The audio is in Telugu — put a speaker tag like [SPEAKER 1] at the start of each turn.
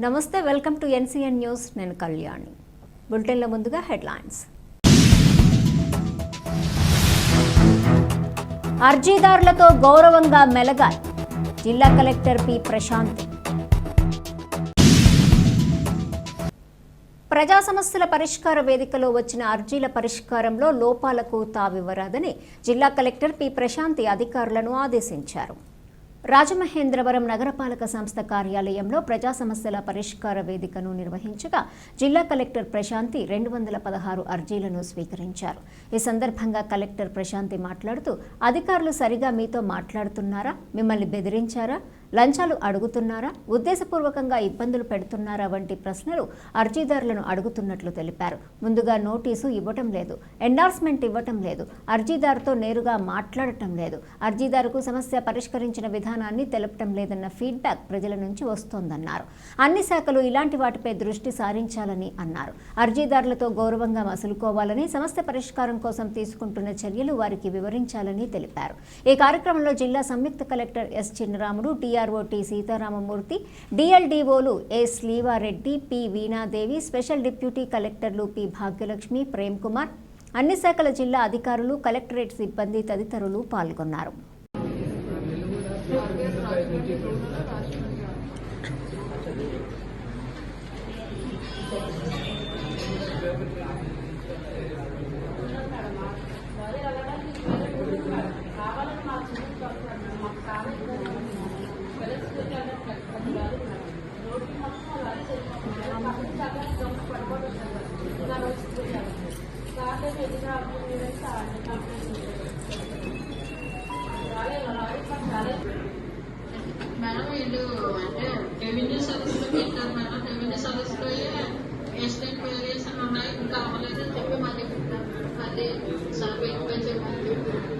[SPEAKER 1] నమస్తే వెల్కమ్ టు ఎన్సీఎన్ న్యూస్. నేను కళ్యాణి. బులెటిన్లో ముందుగా హెడ్లైన్స్. అర్జీదారులతో గౌరవంగా మెలగాలి. జిల్లా కలెక్టర్ పి. ప్రశాంత్. ప్రజా సమస్యల పరిష్కార వేదికలో వచ్చిన అర్జీల పరిష్కారంలో లోపాలకు తావివ్వరాదని జిల్లా కలెక్టర్ పి. ప్రశాంతి అధికారులను ఆదేశించారు. రాజమహేంద్రవరం నగరపాలక సంస్థ కార్యాలయంలో ప్రజా సమస్యల పరిష్కార వేదికను నిర్వహించగా జిల్లా కలెక్టర్ ప్రశాంతి రెండు వందల పదహారు అర్జీలను స్వీకరించారు. ఈ సందర్భంగా కలెక్టర్ ప్రశాంతి మాట్లాడుతూ అధికారులు సరిగా మీతో మాట్లాడుతున్నారా? మిమ్మల్ని బెదిరించారా? లంచాలు అడుగుతున్నారా? ఉద్దేశపూర్వకంగా ఇబ్బందులు పెడుతున్నారా? వంటి ప్రశ్నలు అర్జీదారులను అడుగుతున్నట్లు తెలిపారు. ముందుగా నోటీసు ఇవ్వటం లేదు. ఎండార్స్మెంట్ ఇవ్వటం లేదు. అర్జీదారుతో నేరుగా మాట్లాడటం లేదు. అర్జీదారుకు సమస్య పరిష్కరించిన విధానాన్ని తెలపటం లేదన్న ఫీడ్బ్యాక్ ప్రజల నుంచి వస్తోందన్నారు. అన్ని శాఖలు ఇలాంటి వాటిపై దృష్టి సారించాలని అన్నారు. అర్జీదారులతో గౌరవంగా మసులుకోవాలని సమస్య పరిష్కారం కోసం తీసుకుంటున్న చర్యలు వారికి వివరించాలని తెలిపారు. ఈ కార్యక్రమంలో జిల్లా సంయుక్త collector S Chinnaramudu TR T Seetharamamurthy డిఎల్డిఓలు A Sleevareddy P Veenadevi special deputy కలెక్టర్లు పి భాగ్యలక్ష్మి ప్రేమ్ కుమార్. అన్ని శాఖల జిల్లా అధికారులు కలెక్టరేట్ సిబ్బంది తదితరులు పాల్గొన్నారు.
[SPEAKER 2] మేడం వీళ్ళు అంటే రెవెన్యూ సర్వీస్లో పెట్టారు మేడం రెవెన్యూ సర్వీస్లో ఎస్టేట్ వేరియేషన్ ఉన్నాయి ఇంకా అవ్వలేదు అని చెప్పి మళ్ళీ పెట్టారు మేడం మళ్ళీ సార్ వెరిఫై చేయమని చెప్పారు